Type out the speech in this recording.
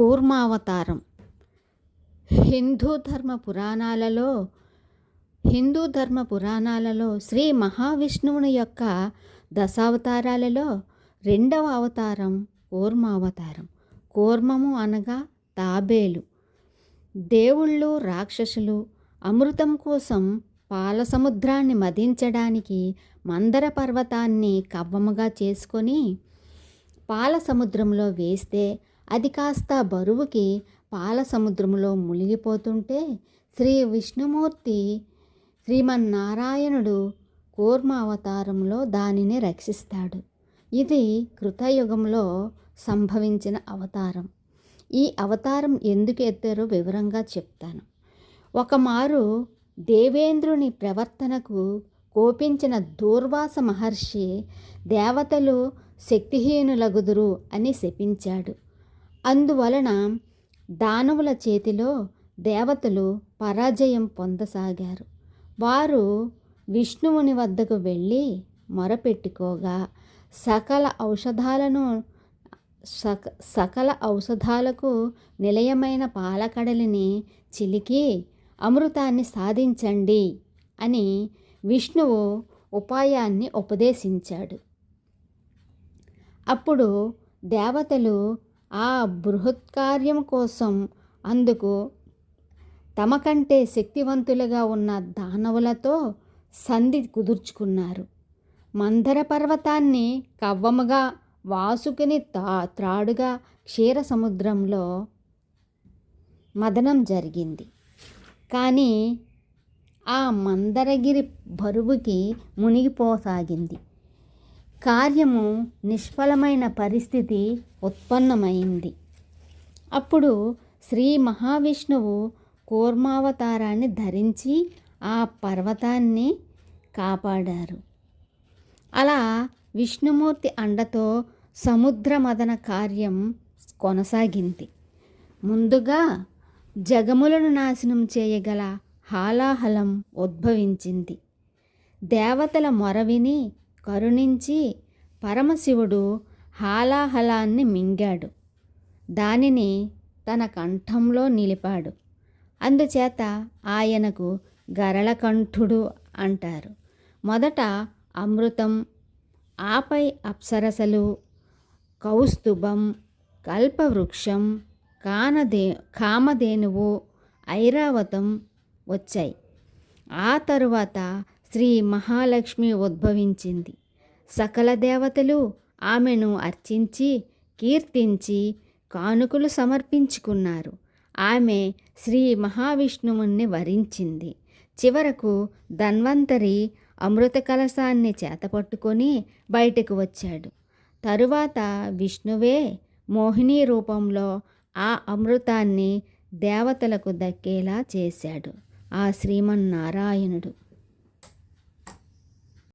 కూర్మావతారం. హిందూ ధర్మ పురాణాలలో హిందూ ధర్మ పురాణాలలో శ్రీ మహావిష్ణువుని యొక్క దశావతారాలలో రెండవ అవతారం కూర్మావతారం. కూర్మము అనగా తాబేలు. దేవుళ్ళు రాక్షసులు అమృతం కోసం పాల సముద్రాన్ని మదించడానికి మందర పర్వతాన్ని కవ్వముగా చేసుకొని పాల సముద్రంలో వేస్తే అది కాస్త బరువుకి పాల సముద్రంలో మునిగిపోతుంటే శ్రీ విష్ణుమూర్తి శ్రీమన్నారాయణుడు కూర్మ అవతారంలో దానిని రక్షిస్తాడు. ఇది కృతయుగంలో సంభవించిన అవతారం. ఈ అవతారం ఎందుకు ఎత్తారో వివరంగా చెప్తాను. ఒకమారు దేవేంద్రుని ప్రవర్తనకు కోపించిన దూర్వాస మహర్షి దేవతలు శక్తిహీనులగుదురు అని శపించాడు. అందువలన దానవుల చేతిలో దేవతలు పరాజయం పొందసాగారు. వారు విష్ణువుని వద్దకు వెళ్ళి మొరపెట్టుకోగా సకల ఔషధాలను సక సకల ఔషధాలకు నిలయమైన పాలకడలిని చిలికి అమృతాన్ని సాధించండి అని విష్ణువు ఉపాయాన్ని ఉపదేశించాడు. అప్పుడు దేవతలు ఆ బృహత్కార్యం కోసం అందుకు తమ కంటే శక్తివంతులుగా ఉన్న దానవులతో సంధి కుదుర్చుకున్నారు. మందర పర్వతాన్ని కవ్వముగా వాసుకుని తా త్రాడుగా క్షీర సముద్రంలో మదనం జరిగింది. కానీ ఆ మందరగిరి బరువుకి మునిగిపోసాగింది. కార్యము నిష్ఫలమైన పరిస్థితి ఉత్పన్నమైంది. అప్పుడు శ్రీ మహావిష్ణువు కూర్మావతారాన్ని ధరించి ఆ పర్వతాన్ని కాపాడారు. అలా విష్ణుమూర్తి అండతో సముద్ర మదన కార్యం కొనసాగింది. ముందుగా జగములను నాశనం చేయగల హాలాహలం ఉద్భవించింది. దేవతల మొరవిని కరుణించి పరమశివుడు హాలాహలాన్ని మింగాడు. దానిని తన కంఠంలో నిలిపాడు. అందుచేత ఆయనకు గరళకంఠుడు అంటారు. మొదట అమృతం ఆపై అప్సరసలు కౌస్తుభం కల్పవృక్షం కానదే కామధేనువు ఐరావతం వచ్చాయి. ఆ తరువాత శ్రీ మహాలక్ష్మి ఉద్భవించింది. సకల దేవతలు ఆమెను అర్చించి కీర్తించి కానుకలు సమర్పించుకున్నారు. ఆమె శ్రీ మహావిష్ణువుని వరించింది. చివరకు ధన్వంతరి అమృత కలశాన్ని చేతపట్టుకొని బయటకు వచ్చాడు. తరువాత విష్ణువే మోహిని రూపంలో ఆ అమృతాన్ని దేవతలకు దక్కేలా చేశాడు. ఆ శ్రీమన్నారాయణుడు.